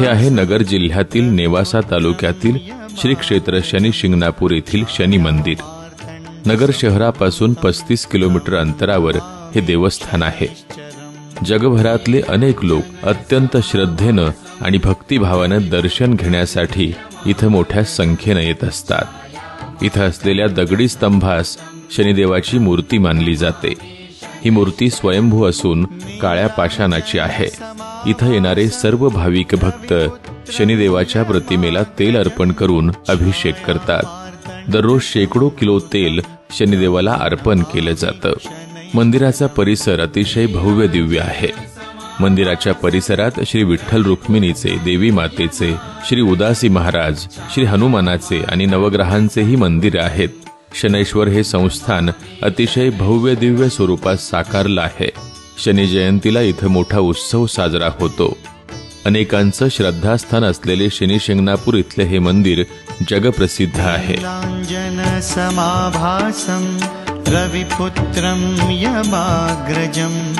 हे आहे नगर जिल्ह्यातील नेवासा तालुक्यातील श्री क्षेत्र शनी शिंगणापूर येथील शनी मंदिर. नगर शहरापासून पस्तीस किलोमीटर अंतरावर हे देवस्थान आहे. जगभरातले अनेक लोक अत्यंत श्रद्धेनं आणि भक्तिभावानं दर्शन घेण्यासाठी इथं मोठ्या संख्येनं येत असतात. इथं असलेल्या दगडी स्तंभास शनिदेवाची मूर्ती मानली जाते. ही मूर्ती स्वयंभू असून काळ्या पाषाणाची आहे. इथं येणारे सर्व भाविक भक्त शनिदेवाच्या प्रतिमेला तेल अर्पण करून अभिषेक करतात. दररोज शेकडो किलो तेल शनिदेवाला अर्पण केलं जातं. मंदिराचा परिसर अतिशय भव्य दिव्य आहे. मंदिराच्या परिसरात श्री विठ्ठल रुक्मिणीचे देवी मातेचे श्री उदासी महाराज श्री हनुमानाचे आणि नवग्रहांचेही मंदिर आहेत. शनैश्वर हे संस्थान अतिशय भव्य दिव्य स्वरूपात साकारलं आहे. शनी जयंतीला इथं मोठा उत्सव साजरा होतो. अनेकांचं श्रद्धास्थान असलेले शनी शिंगणापूर इथले हे मंदिर जगप्रसिद्ध आहे. रविपुत्रं यमाग्रजं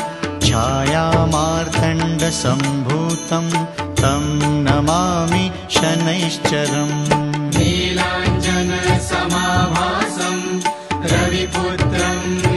छायामार्तण्डसम्भूतं तं नमामि शनैश्चरम्। सविपुत्रम्